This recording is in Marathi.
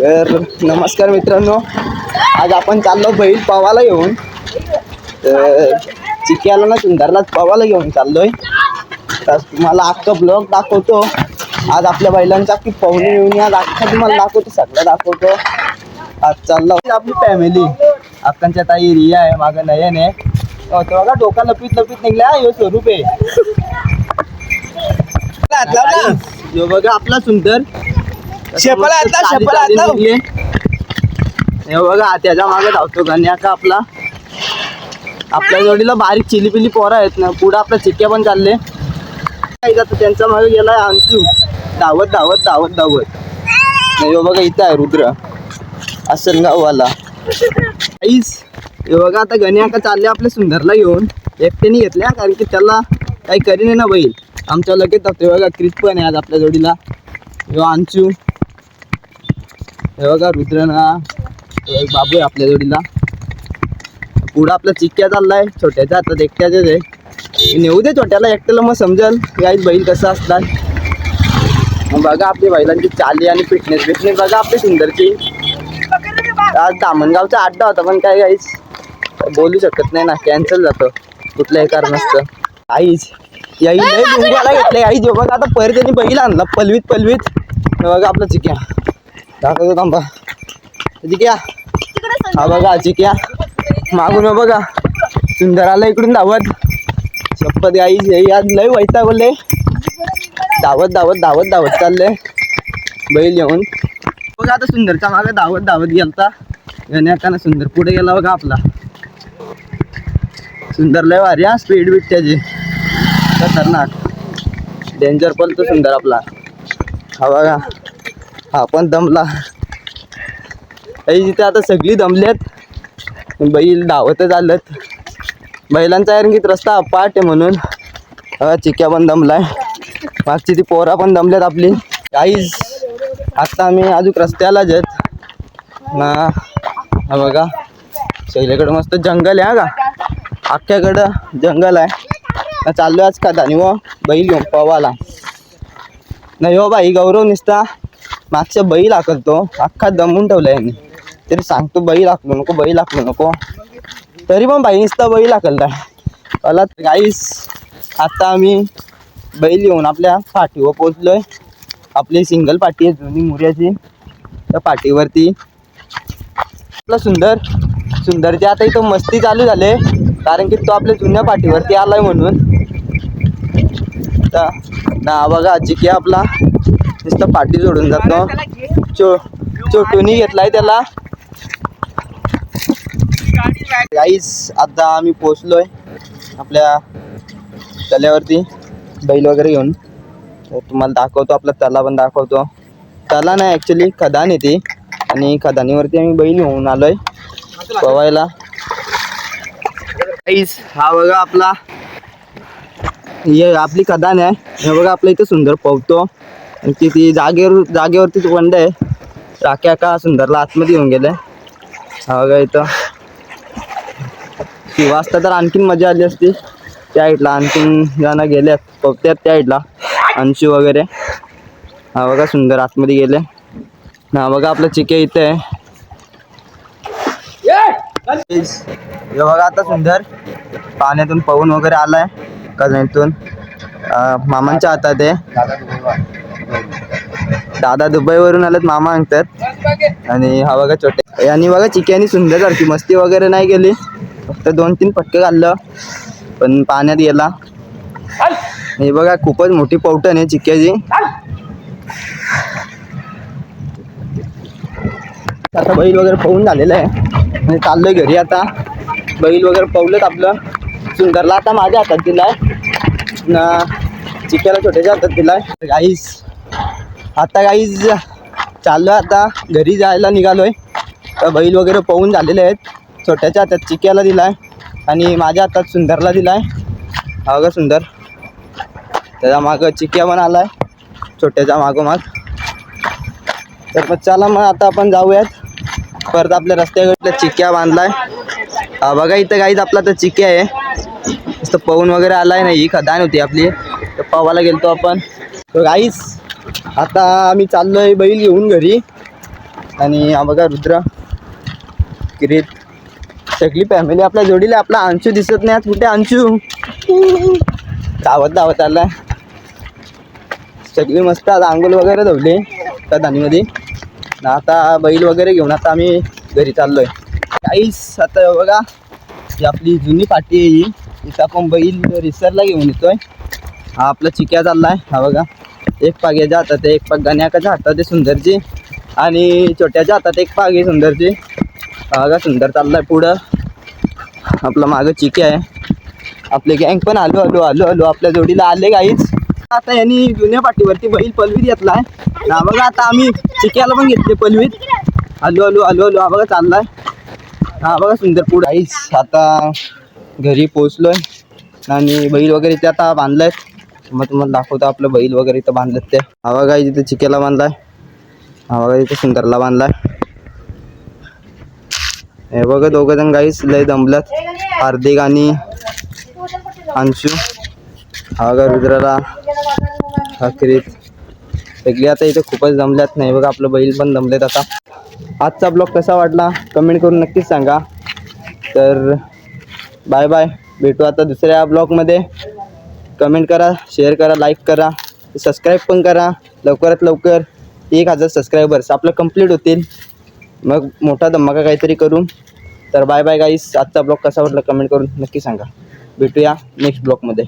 तर नमस्कार मित्रांनो आज आपण चाललो बैल पावाला घेऊन. तर चिक्याला ना सुंदरलाच पावाला घेऊन चाललोय. तर तुम्हाला अख्खा ब्लॉग दाखवतो. आज आपल्या बैलांचा की पाहुणे येऊन आज अख्खा तुम्हाला दाखवतो सगळं दाखवतो. आज चाललो. आपली फॅमिली अक्कांच्या ताई रिया आहे मागं नयन आहे. तो बघा डोका लपीत लपीत निघला यो स्वरूप आहे. यो बघा आपला सुंदर. शेपाला शेपाला. निघले. हे बघा त्याच्यामागे धावतो गण्या का आपला. आपल्या जोडीला बारीक चिली पिली पोरं आहेत ना पुढं आपल्या चिक्क्या पण चालले. जातं त्यांचा मागे गेलाय अंशू धावत धावत धावत धावत. हे बघा इथं आहे रुद्र. आसनगाववाला आईस. हे बघा आता गण्या का चालले आपल्या सुंदरला घेऊन. एकट्याने घेतल्या कारण की त्याला काही करीन ना बैल. आमच्या लगेच धावतो बघा क्रिस पण आहे आज आपल्या जोडीला. ह्यो अंशू. हे बघा रुद्र ना एक बाबू आहे आपल्या जोडीला. पुढं आपला चिक्क्या चाललाय छोट्याच्या हातात एकट्याच्याच आहे. नेऊ दे छोट्याला एकट्याला मग समजेल. गाईच बैल कसं असतात मग बघा आपली बैलांची चाली आणि फिटनेस फिटनेस बघा आपली सुंदरची. आज दामणगावचा अड्डा होता पण काय गाईच बोलू शकत नाही ना कॅन्सल जातं कुठल्याही कारण असतं आईच याई लय डुंगाला घेतलंय. आई जो बघा आता परत त्यांनी बैल आणला पलवीत पलवीत. हे बघा आपला चिक्या दाखवतो थांबा. जिक्या. हा बघा जिक्या. मागून बघा. सुंदर आला इकडून धावत. शपथ आई हे आज लय वैता बोलले धावत धावत धावत धावत चालले बैल येऊन बघा आता सुंदरच्या मागे धावत धावत गेलता. गण्याकानं सुंदर पुढे गेला बघा आपला. सुंदर लय भारी हा स्पीड बीट त्याची खतरनाक. डेंजर पण तो सुंदर आपला. हा बघा. हा पण दमला. काही तिथे आता सगळी दमल्यात बैल धावतच आलत बैलांचा रंगीत रस्ता अपाट आहे म्हणून. चिक्या पण दमलाय. मागची ती पोरा पण दमल्यात आपली. काहीच आता आम्ही अजून रस्त्यालाच जात ना हा बघा. सगळीकडे मस्त जंगल आहे का? अख्ख्याकडं जंगल आहे. चाललो आज का धानी व बैल घेऊन पवाला नाही हो बाई गौरव निसता. मागच्या बैल आकलतो अख्खा दमून ठेवला यांनी. तरी सांगतो बैल आखलो नको बैल आखलो नको. तरी पण बाई नुसता बैल हाकलताय मला गाईस आता आम्ही बैल येऊन आपल्या पाठीवर पोचलोय आपली सिंगल पाठी आहे जुनी मुऱ्याची. त्या पाठीवरती. आपला सुंदर. सुंदरची आता इथं मस्ती चालू झाले कारण की तो आपल्या जुन्या पाठीवरती आलाय म्हणून. तर ना बघा चिकी आपला. नुसतं पाठी जोडून जातो. चो चोटूनी घेतलाय त्याला. गाईस आता आम्ही पोचलोय आपल्या तल्यावरती बैल वगैरे घेऊन. तुम्हाला दाखवतो आपला तला पण दाखवतो. तला नाही ॲक्च्युली खदान येते आणि खदानीवरती आम्ही बैल घेऊन आलोय पवायला गाईस हा बघा आपला. हे आपली खदान आहे. हे बघा आपल्या इथं सुंदर पवतो आणि ती ती जागेवर जागेवरतीच वंड आहे. राख्या का सुंदरला आतमध्ये येऊन गेले. हा बघा इथं. ती वाजता तर आणखीन मजा आली असती. त्या साईडला आणखीन जण गेल्यात पवत्यात त्या साईडला अंशू वगैरे. हा बघा सुंदर आतमध्ये गेले. हा बघा आपलं चिके इथे आहे. हे बघा आता सुंदर. पाण्यातून पवन वगैरे आलाय. कजनीतून मामांच्या हातात आहे. दादा दुबईवरून आलेत मामा सांगतात आणि हा बघा छोटे. आणि बघा चिक्यानी सुंदर सारखी मस्ती वगैरे नाही केली. फक्त दोन तीन फटके घाललं पण पाण्यात गेला. हे बघा खूपच मोठी पौटण आहे चिक्याची. आता बैल वगैरे पवून झालेलं आहे. आणि चाललोय घरी आता. बैल वगैरे पवलेत आपलं. सुंदरला आता माझ्या हातात दिलाय. ना चिक्याला छोट्याच्या हातात दिलाय. गाईस आता गाईज चाललो आता. घरी जायला निघालोय. तर बैल वगैरे पोहून झालेले आहेत. छोट्याच्या हातात चिक्याला दिला आहे आणि माझ्या हातात सुंदरला दिलाय. हा बघा सुंदर. त्याच्या मागं चिक्या पण आला आहे छोट्याच्या मागोमाग. तर मग चला मग आता आपण जाऊयात. परत आपल्या रस्त्याकडल्या चिक्या बांधला आहे बघा इथं काहीच आपला तर चिक्या आहे. नुसतं पवून वगैरे आहे नाही. ही खदान होती आपली. तर पवायला गेलतो आपण. तर गाईस आता आम्ही चाललोय बैल घेऊन घरी. आणि हा बघा रुद्र किरीत सगळी फॅमिली आपल्या जोडीला आपला अंशू दिसत नाही आज कुठे अंशू? धावत धावत आलाय. सगळी मस्त आज आंघोळ वगैरे धवले त्या धानीमध्ये आता बैल वगैरे घेऊन आता आम्ही घरी चाललोय. काहीच आता बघा ही आपली जुनी पाठी आहे ही. इथं आपण बैल रिसरला घेऊन येतोय. हा आपला चिक्या चाललाय. हा बघा. एक पाग याच्या हातात एक पाग गण्याकाच्या हातात आहे सुंदरची आणि छोट्याच्या हातात एक पाग आहे सुंदरची बघा सुंदर चाललाय पुढं. आपलं मागं चिके आहे. आपले गँग पण आलो आलो आलो आलो. आपल्या जोडीला आले काहीच आता यांनी जुन्या पाठीवरती बैल पलवीत घेतलाय ना बघा आता आम्ही चिक्याला पण घेतले पलवीत. आलो आलो आलो आलो. हा बघा चाललाय. हा बघा सुंदर पुढं. आईच आता घरी पोचलोय आणि बैल वगैरे ते आता बांधलाय मग तुम्हाला दाखवतो आपलं बैल वगैरे इथं बांधलं ते. हवा गाई तिथं चिकेला बांधलाय. हवा गाई इथं सुंदरला बांधलाय. हे बघा दोघं जण गाईच लय दमल्यात. हार्दिक आणि अंशू. हवा गाय रुद्राला अखेरीत. सगळी आता इथे खूपच दमल्यात. नाही बघा आपलं बैल पण दमलेत आता. आजचा ब्लॉग कसा वाटला? कमेंट करून नक्कीच सांगा. तर बाय बाय भेटू आता दुसऱ्या ब्लॉगमध्ये कमेंट करा शेअर करा लाईक करा सबस्क्राईब पण करा. लवकरात लवकर एक हजार सबस्क्रायबर्स आपलं कंप्लीट होतील. मग मोठा धमाका काहीतरी करू. तर बाय बाय गाईस आजचा ब्लॉग कसा वाटला कमेंट करून नक्की सांगा. भेटूया नेक्स्ट ब्लॉगमध्ये